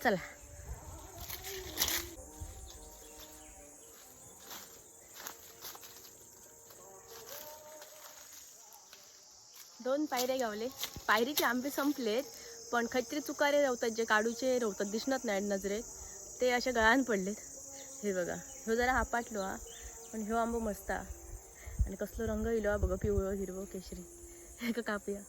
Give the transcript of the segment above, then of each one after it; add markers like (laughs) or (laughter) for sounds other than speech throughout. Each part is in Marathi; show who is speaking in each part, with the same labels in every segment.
Speaker 1: चला. दोन पायऱ्या गावले. पायरीचे आंबे संपलेत पण खैत्री चुकारे रवतात जे काडूचे रवतात दिसणार नाही नजरेत ते असे गळान पडलेत. हे बघा ह्यो जरा हापाटलो हा पण ह्यो आंबो मस्त आणि कसलो रंग इलो हा बघा पिवळो हिरवो केशरी. हे का कापूया?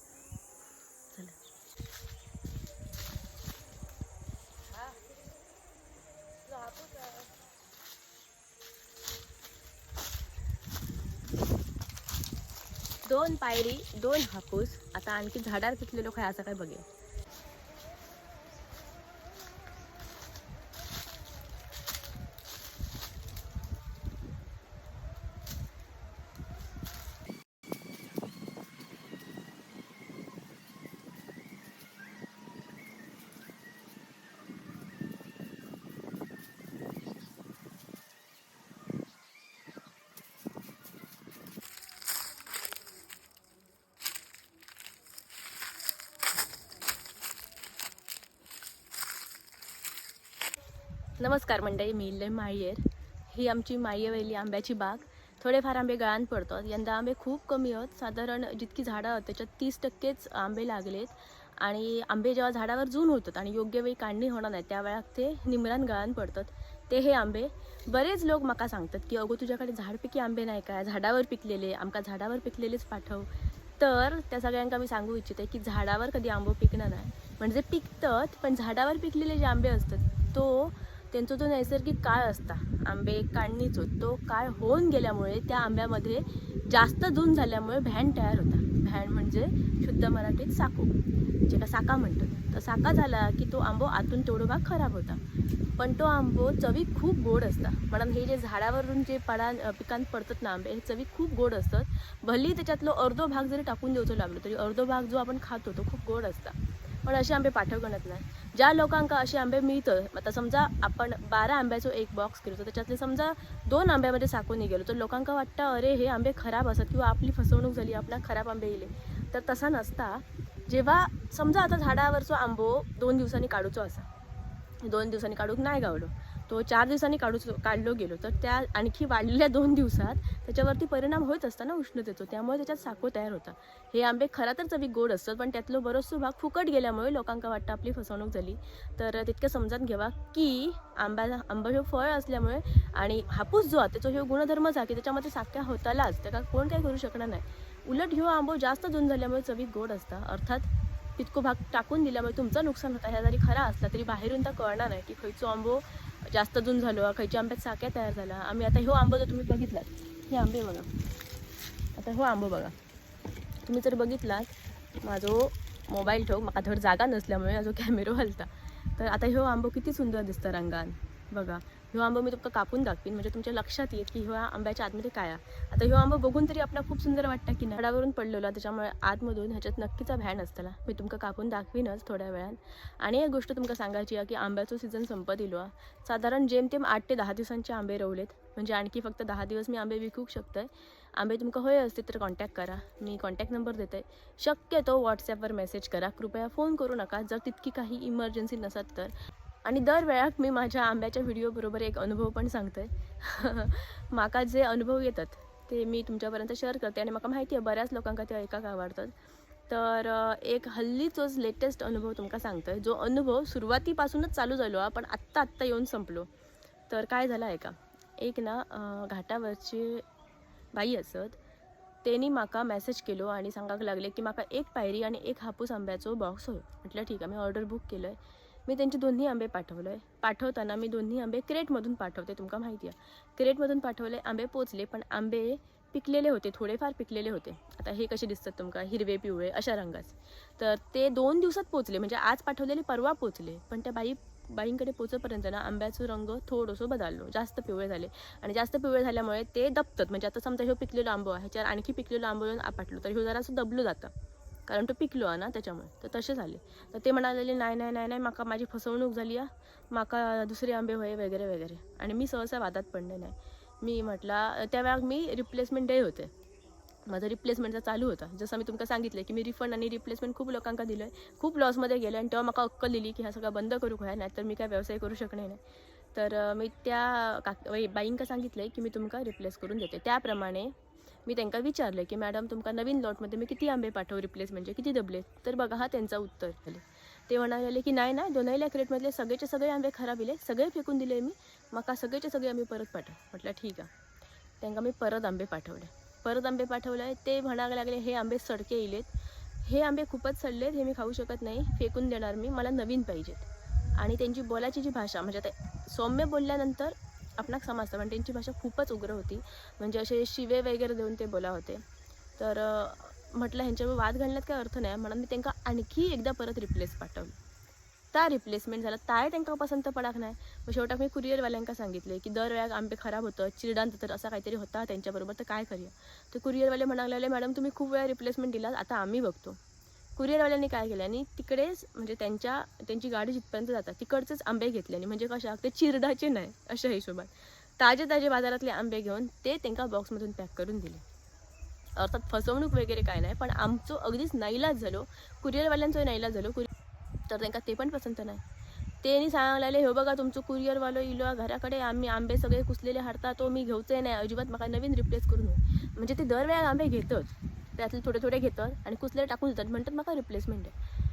Speaker 1: दोन पायरी दोन हापूस. आता आणखी झाडावर पिकलेलो काय असं काय बघूया. नमस्कार मंडळी मी इल्ले माळीयर ही आमची माळीयवेली आंब्याची बाग. थोडेफार आंबे गळान पडतात. यंदा आंबे खूप कमी आहेत. साधारण जितकी झाडं आहेत त्याच्यात तीस टक्केच आंबे लागलेत. आणि आंबे जेव्हा झाडावर जून होतात आणि योग्य वेळी काढणी होणार नाही त्यावेळा ते निमरान गळान पडतात. ते हे आंबे बरेच लोक माका सांगतात की अगो तुझ्याकडे झाडपिकी आंबे नाही काय? झाडावर पिकलेले आमका झाडावर पिकलेलेच पाठव. तर त्या सगळ्यांका मी सांगू इच्छिते की झाडावर कधी आंबो पिकणं नाही. म्हणजे पिकतात पण झाडावर पिकलेले जे आंबे असतात तो त्यांचा जो नैसर्गिक काळ असता. आंबे काढणीचो तो काळ होऊन गेल्यामुळे त्या आंब्यामध्ये जास्त जून झाल्यामुळे भ्यान तयार होता. भ्यान म्हणजे शुद्ध मराठीत साको जे का साका म्हणतात तर साका झाला की तो आंबो आतून तेवढं भाग खराब होता. पण तो आंबो चवी खूप गोड असता. म्हणून हे जे झाडावरून जे पडा पिकांत पडतात ना आंबे हे चवी खूप गोड असतात. भली त्याच्यातलो अर्धो भाग जरी टाकून देऊचो लागलो तरी अर्धो भाग जो आपण खातो तो खूप गोड असता. पण असे आंबे पाठव गणत नाही. ज्या लोकांका असे आंबे मिळतं आता समजा आपण बारा आंब्याचो एक बॉक्स केलो तर त्याच्यातले समजा दोन आंब्यामध्ये साकून गेलो तर लोकांका वाटतं अरे हे आंबे खराब असतात किंवा आपली फसवणूक झाली आपला खराब आंबे येले. तर तसा नसता. जेव्हा समजा आता झाडावरचो आंबो दोन दिवसांनी काढूचो असा दोन दिवसांनी काढूक नाही गावलो. तो चार दिवसांनी काढूच काढलो गेलो. तर त्या आणखी वाढलेल्या दोन दिवसात त्याच्यावरती परिणाम होत असताना उष्णतेचा. त्यामुळे त्याच्यात साखो तयार होता. हे आंबे खरा तर चवी गोड असतात पण त्यातलो बरोचसो भाग फुकट गेल्यामुळे लोकांका वाटतं आपली फसवणूक झाली. तर तितकं समजात घ्यावा की आंब्याला आंबा हे फळ असल्यामुळे आणि हापूस जो आहे त्याचा हे गुणधर्मच आहे की त्याच्यामध्ये साख्या होतालाच त्याला कोण काही करू शकणार नाही. उलट ह्यो आंबो जास्त जून झाल्यामुळे चवी गोड असता. अर्थात तितको भाग टाकून दिल्यामुळे तुमचं नुकसान होतं. ह्या जरी खरा असला तरी बाहेरून तर कळणार नाही की खयचो आंबो जास्त जून झालो खयच्या आंब्यात साक्या तयार झाला आम्ही आता ह्यो आंबो जर तुम्ही बघितलात हे आंबे बघा. आता हो आंबो बघा. तुम्ही जर बघितलात माझो मोबाईल ठेव म्हाका धड जागा नसल्यामुळे माझो कॅमेरो हलता तर आता ह्यो आंबो किती सुंदर दिसता रंगान. बघा ह्यो आंबा मी तुमका कापून दाखवीन म्हणजे तुमच्या लक्षात येईल की ह्या आंब्याच्या आतमध्ये काय आता ह्यो आंबा बघून तरी आपला खूप सुंदर वाटतं की नडावरून पडलेला त्याच्यामुळे आतमधून ह्याच्यात नक्कीचा भॅन असतला. मी तुमका कापून दाखवीनच थोड्या वेळान आणि एक गोष्ट तुमका सांगायची आहे की आंब्याचो सीझन संपत इलो साधारण जेमतेम आठ ते दहा दिवसांचे आंबे रवलेत. म्हणजे आणखी फक्त दहा दिवस मी आंबे विकूक शकतोय. आंबे तुमका होय असतील तर कॉन्टॅक्ट करा. मी कॉन्टॅक्ट नंबर देते. शक्यतो व्हॉट्सॲपवर मेसेज करा. कृपया फोन करू नका. जर तितकी काही इमर्जन्सी नसत तर. आणि दरवेळाक मी माझ्या आंब्याच्या व्हिडिओबरोबर एक अनुभव पण सांगते. (laughs) माका जे अनुभव येतात ते मी तुमच्यापर्यंत शेअर करते आणि मला माहिती आहे बऱ्याच लोकांका ते ऐकाक आवडतात. तर एक हल्लीचोच लेटेस्ट अनुभव तुमका सांगतोय जो अनुभव सुरुवातीपासूनच चालू झालो हा, पण आत्ता आत्ता येऊन संपलो. तर काय झालं आहे का? एक ना घाटावरची बाई असत त्यांनी माका मेसेज केलो आणि सांगाक लागले की माका एक पायरी आणि एक हापूस आंब्याचो बॉक्स होय म्हटलं ठीक आहे मी ऑर्डर बुक केलं आहे मी त्यांचे दोन्ही आंबे पाठवले. पाठवताना मी दोन्ही आंबे क्रेटमधून पाठवते तुमका माहिती आहे. क्रेटमधून पाठवले आंबे पोचले पण आंबे पिकलेले होते थोडेफार पिकलेले होते. आता हे कसे दिसतात तुमका? हिरवे पिवळे अशा रंगाचे तर ते दोन दिवसात पोचले म्हणजे आज पाठवलेले परवा पोचले. पण त्या बाई बाईंकडे पोचेपर्यंत ना आंब्याचा रंग थोडंसं बदललो. जास्त पिवळे झाले. आणि जास्त पिवळे झाल्यामुळे ते दबतात. म्हणजे आता समजा ह्यो पिकलेलो आंबो आहे ह्याच्यावर आणखी पिकलेलो आंबो येऊन आपटलो तर ह्यो जरासं दबलो जातं. कारण तो पिकलो आहे ना त्याच्यामुळे. तर तसे झाले. तर ते म्हणालेले नाही नाही नाही नाही माका माझी फसवणूक झाली आहे माका दुसरे आंबे होय वगैरे वगैरे. आणि मी सहसा वादात पडले नाही. मी म्हटला त्यावेळा मी रिप्लेसमेंट डे होते. माझं रिप्लेसमेंटचा चालू होता. जसं मी तुमका सांगितलं की मी रिफंड आणि रिप्लेसमेंट खूप लोकांका दिलं आहे खूप लॉसमध्ये गेलं आणि तेव्हा मला अक्कल दिली की हा सगळं बंद करू काय नाही तर मी काय व्यवसाय करू शकणे नाही. तर मी त्या का बाईंका सांगितलं आहे की मी तुमका रिप्लेस करून देते. त्याप्रमाणे मी त्यांना विचारलं की मॅडम तुमका नवीन लॉटमध्ये मी किती आंबे पाठवू? रिप्लेस म्हणजे किती दबले तर बघा हा त्यांचा उत्तर झाले. ते म्हणाले की नाही नाही दोनही क्रेटमधले सगळेचे सगळे आंबे खराब इले. सगळे फेकून दिले मी. मका सगळेचे सगळे आम्ही परत पाठव. म्हटलं ठीक आहे. त्यांना मी परत आंबे पाठवले. परत आंबे पाठवले. ते म्हणायला लागले हे आंबे सडके इलेत. हे आंबे खूपच सडलेत. हे मी खाऊ शकत नाही. फेकून देणार मी. मला नवीन पाहिजेत. आणि त्यांची बोलायची जी भाषा म्हणजे आता सौम्य बोलल्यानंतर आपणाक समजतं. पण त्यांची भाषा खूपच उग्र होती. म्हणजे असे शिवे वगैरे देऊन ते बोला होते. तर म्हटलं ह्यांच्यावर वाद घालण्यात काय अर्थ नाही. म्हणून मी त्यांना आणखी एकदा परत रिप्लेस पाठवलं. ता रिप्लेसमेंट झाला. ताय त्यांना पसंत पडाक नाही. मग शेवटाक मी कुरियरवाल्यांका सांगितले की दर वेळा आंबे खराब होतं चिरडांत तर असा काहीतरी होता त्यांच्याबरोबर तर काय करूया? तर कुरिअरवाले म्हणाले मॅडम तुम्ही खूप वेळा रिप्लेसमेंट दिलात. आता आम्ही बघतो. कुरिअरवाल्यांनी काय केलं आणि तिकडेच म्हणजे त्यांच्या त्यांची गाडी जिथपर्यंत जातात तिकडचेच आंबे घेतले आणि म्हणजे कशा ते चिरडाचे नाही अशा हिशोबात. ताजे ताजे बाजारातले आंबे घेऊन ते त्यांना बॉक्समधून पॅक करून दिले. अर्थात फसवणूक वगैरे काय नाही पण आमचं अगदीच नाईलाज झालो. कुरिअरवाल्यांचंही नाईलाज झालो. कुरिअर तर त्यांना ते पण पसंत नाही. त्यांनी सांगायला हे बघा तुमचं कुरिअरवालो इलो घराकडे आम्ही आंबे सगळे कुसलेले हाडता तो मी घेऊचे नाही अजिबात मला नवीन रिप्लेस करून म्हणजे ते दरवेळा आंबे घेतच. त्यातले थोडे थोडे घेतात आणि कुसले टाकून देतात. म्हणतात मला रिप्लेसमेंट आहे.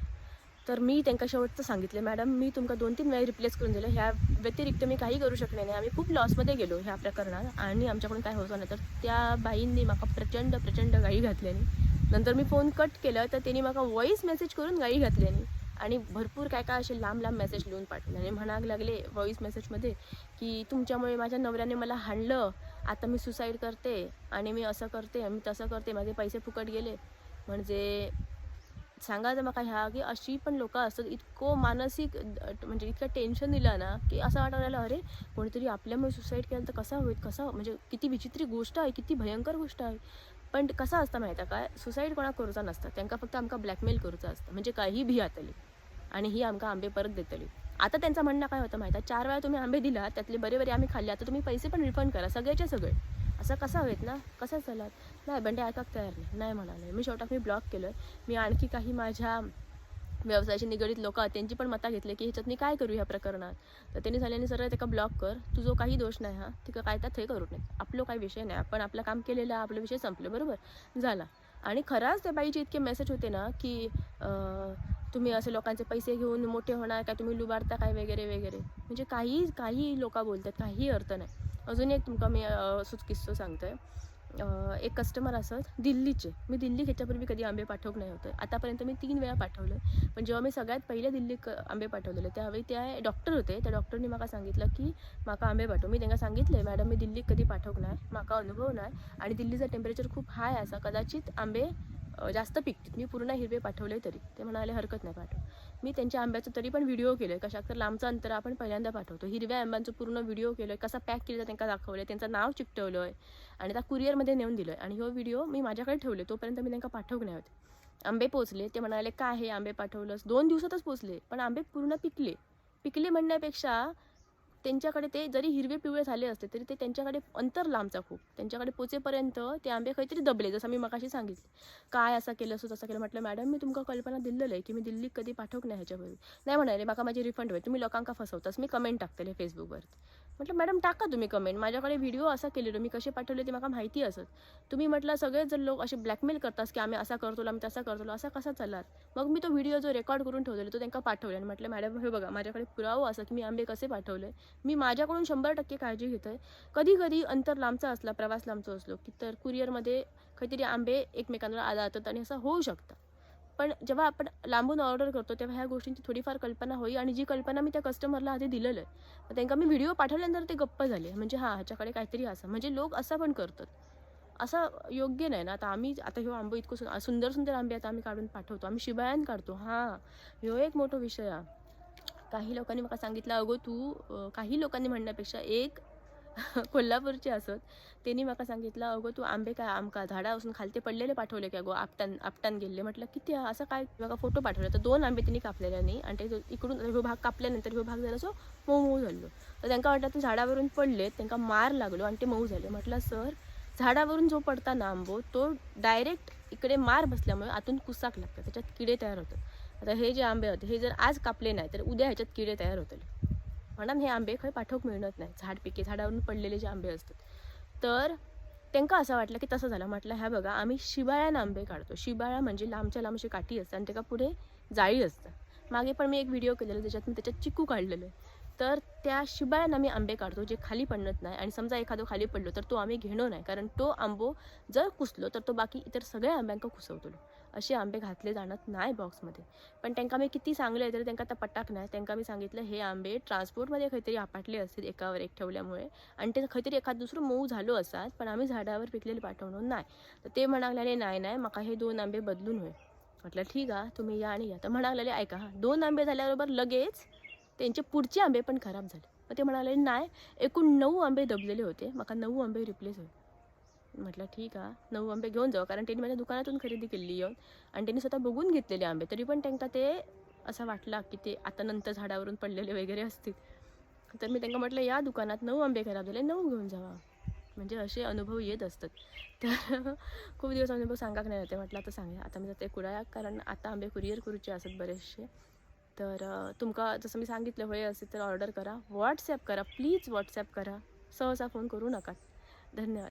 Speaker 1: तर मी त्यांना शेवटचं सांगितलं मॅडम मी तुमका दोन तीन वेळा रिप्लेस करून दिलं. ह्या व्यतिरिक्त मी काही करू शकले नाही. आम्ही खूप लॉसमध्ये गेलो ह्या प्रकरणात आणि आमच्याकडून काय होतं नाही. तर त्या बाईंनी माका प्रचंड प्रचंड गाई घातल्यानी नंतर मी फोन कट केलं तर त्यांनी माका व्हॉईस मेसेज करून गाई घातल्यानी आणि भरपूर काय काय असे लांब लांब मेसेज लिहून पाठवले. आणि म्हणाग लागले व्हॉईस मेसेजमध्ये की तुमच्यामुळे माझ्या नवऱ्याने मला हाणलं. आता मी सुसाईड करते आणि मी असं करते मी तसं करते. माझे पैसे फुकट गेले. म्हणजे सांगायचं मका ह्या की अशी पण लोकं असतात. इतकं मानसिक म्हणजे इतकं टेन्शन दिलं ना की असं वाटायला लागलं अरे कोणीतरी आपल्यामुळे सुसाईड केलं तर कसा होईल? कसा? म्हणजे किती विचित्री गोष्ट आहे. किती भयंकर गोष्ट आहे. पण कसं असतं माहिती आहे काय सुसाईड कोणा करूचा नसतं. त्यांना फक्त आमकां ब्लॅकमेल करूचा असतं. म्हणजे काही भी आतली आणि ही आमकां आंबे परत देतली. आता त्यांचं म्हणणं काय होतं माहिती चार वेळा तुम्ही आंबे दिला त्यातले बरे बरे आम्ही खाल्ले. आता तुम्ही पैसे पण रिफंड करा सगळ्याचे सगळे. असं कसं हवेत ना? कसं चालत नाही बंडे ऐकाक तयार नाही. नाही म्हणाले. मी शेवटाक मी ब्लॉक केलं मी आणखी काही माझ्या व्यवसायाशी निगडीत लोक त्यांची पण मता घेतली की ह्याच्यात मी काय करू ह्या प्रकरणात? तर त्यांनी झाल्याने सरळ त्याका ब्लॉक कर. तुझो काही दोष नाही हा तिका काय तर थंय करू नये. आपलं काही विषय नाही. आपण आपलं काम केलेलं आहे, आपलं विषय संपले बरोबर? झाला. आणि खराच त्या बाईचे इतके मेसेज होते ना की तुम्ही असे लोकांचे पैसे घेऊन मोठे होणार काय तुम्ही लुबाडता काय वगैरे वगैरे? म्हणजे काही काही लोक बोलतात काही अर्थ नाही. अजून एक तुमका मी अं, असंच किस्सो सांगतोय. एक कस्टमर असत दिल्लीचे. मी दिल्ली ह्याच्यापूर्वी कधी आंबे पाठवक नाही होतं. आतापर्यंत मी तीन वेळा पाठवलं. पण जेव्हा मी सगळ्यात पहिले दिल्ली क- आंबे पाठवलेले त्यावेळी त्या डॉक्टर होते. त्या डॉक्टरनी मला सांगितलं की माका आंबे पाठव. मी त्यांना सांगितलं मॅडम मी दिल्लीक कधी पाठवक नाही माका अनुभव नाही. आणि दिल्लीचं टेम्परेचर खूप हाय असा. कदाचित आंबे जास्त पिकतील मी पूर्ण हिरवे पाठवले तरी. ते म्हणाले हरकत नाही पाठव. मी त्यांच्या आंब्याचं तरी पण व्हिडिओ केलं कशाक तर लांबचं अंतर आपण पहिल्यांदा पाठवतो. हिरव्या आंब्यांचं पूर्ण व्हिडिओ केलं कसा पॅक केलं त्यांना दाखवलं त्यांचं नाव चिकटवलं आहे आणि त्या कुरिअरमध्ये नेऊन दिलं आहे आणि हो व्हिडिओ मी माझ्याकडे ठेवले. तोपर्यंत मी त्यांना पाठवू नाही होते आंबे पोचले. ते म्हणाले काय हे आंबे पाठवलंस? दोन दिवसातच पोचले. पण आंबे पूर्ण पिकले. पिकले म्हणण्यापेक्षा त्यांच्याकडे ते जरी हिरवे पिवळे झाले असते तरी ते त्यांच्याकडे अंतर लांबचा खूप. त्यांच्याकडे पोचेपर्यंत ते आंबे काहीतरी दबले जसं मी मगाशी सांगितले. काय असं केलं असं तसं केलं म्हटलं मॅडम मी तुमका कल्पना दिलेलं आहे की मी दिल्ली कधी पाठवक नाही ह्याच्यावर. नाही म्हणाले माका माझी रिफंड होईल तुम्ही लोकांका फसवतास. मी कमेंट टाकतले फेसबुकवर म्हटलं मॅडम टाका तुम्ही कमेंट माझ्याकडे व्हिडिओ असा केलेलो मी कसे पाठवले ते मला माहिती असत. तुम्ही म्हटलं सगळेच जर लोक असे ब्लॅकमेल करतात की आम्ही असा करतो आम्ही तसा करतो असा कसा चाललात मग मी तो व्हिडिओ जो रेकॉर्ड करून ठेवलेला तो त्यांना पाठवला आणि म्हटलं मॅडम हे बघा माझ्याकडे पुरावा असा की मी आंबे कसे पाठवले? मी माझ्याकडून शंभर टक्के काळजी घेतो आहे कधी कधी अंतर लांबचा असला प्रवास लांबचा असलो की तर कुरिअरमध्ये काहीतरी आंबे एकमेकांना आदळतात आणि असं होऊ शकतं पण जेव्हा आपण लांबून ऑर्डर करतो तेव्हा ह्या गोष्टींची थोडीफार कल्पना होई आणि जी कल्पना मी त्या कस्टमरला आधी दिलेलं आहे. मग त्यांना मी व्हिडिओ पाठवल्यानंतर ते गप्प झाले. म्हणजे हां ह्याच्याकडे काहीतरी असं. म्हणजे लोक असं पण करतात. असं योग्य नाही ना. आता आम्ही आता ह्यो आंबो इतकं सु- सुंदर सुंदर आंबे आता आम्ही काढून पाठवतो. आम्ही शिबायान काढतो. हां ह्यो एक मोठा विषय आहे. काही लोकांनी मला सांगितलं अगो तू काही लोकांनी म्हणण्यापेक्षा एक (laughs) कोल्हापूरचे असत. त्यांनी मला सांगितलं अगो तू आंबे काय आमका झाडापासून खालते पडलेले पाठवले की अगो आपटान आपटान गेले. म्हटलं किती? असं काय? बघा फोटो पाठवले. तर दोन आंबे त्यांनी कापलेले नाही आणि ते इकडून ह्यो भाग कापल्यानंतर ह्यो भाग जरा सो मऊ मऊ झालो. तर त्यांना वाटलं ते झाडावरून पडले त्यांना मार लागलो आणि ते मऊ झाले. म्हटलं सर झाडावरून जो पडता ना आंबो तो डायरेक्ट इकडे मार बसल्यामुळे आतून कुसाक लागतात. त्याच्यात किडे तयार होतात. आता हे जे आंबे होते हे जर आज कापले नाही तर उद्या ह्याच्यात किडे तयार होतले. म्हणून हे आंबे खंय पाठवूक मिळणत नाही झाड पिके झाडावरून पडलेले जे आंबे असतात. तर त्यांका असं वाटलं की तसं झालं. म्हटलं ह्या बघा आम्ही शिबाळ्यानं आंबे काढतो. शिबाळा म्हणजे लांबच्या लांबशी काठी असतं आणि त्याका पुढे जाळी असतं. मागे पण मी एक व्हिडिओ केलेला त्याच्यात मी त्याच्यात चिकू काढलेलं आहे. तर त्या शिबाळ्यानं आम्ही आंबे काढतो जे खाली पडत नाही आणि समजा एखादं खाली पडलो तर तो आम्ही घेणो नाही. कारण तो आंबो जर कुसलो तर तो बाकी इतर सगळ्या आंब्यांका कुसवतलो असे आंबे घातले जाणत नाही बॉक्समध्ये पण त्यांना मी किती सांगले तरी त्यांना आता पटाक नाही. त्यांना मी सांगितलं हे आंबे ट्रान्सपोर्टमध्ये काहीतरी आपटले असतील एकावर एक ठेवल्यामुळे. आणि ते काहीतरी एखाद दुसरं मऊ झालो असतात पण आम्ही झाडावर पिकलेले पाठवणार नाही. तर ते म्हणाले नाही नाही म्हाका हे दोन आंबे बदलून होय. म्हटलं ठीक आहे तुम्ही या आणि या. तर म्हणाले ऐका हा दोन आंबे झाल्याबरोबर लगेच त्यांचे पुढचे आंबे पण खराब झाले. मग ते म्हणाले नाही एकूण नऊ आंबे दबलेले होते. माका नऊ आंबे रिप्लेस होईल. म्हटलं ठीक आहे नऊ आंबे घेऊन जाऊ. कारण त्यांनी माझ्या दुकानातून खरेदी केली येऊन आणि त्यांनी स्वतः बघून घेतलेले आंबे. तरी पण त्यांना ते असं वाटला की ते आता नंतर झाडावरून पडलेले वगैरे असतील. तर मी त्यांना म्हटलं या दुकानात नऊ आंबे खराब झाले नऊ घेऊन जावा. म्हणजे असे अनुभव येत असतात. तर (laughs) खूप दिवस अनुभव सांगाक नाही होते म्हटलं आता सांगा आता मी जाते कुडाया कारण आता आंबे कुरिअर करूचे असतात बरेचसे. तर तुमका जसं मी सांगितलं होय असेल तर ऑर्डर करा व्हॉट्सॲप करा प्लीज व्हॉट्सॲप करा. सहसा फोन करू नका. धन्यवाद.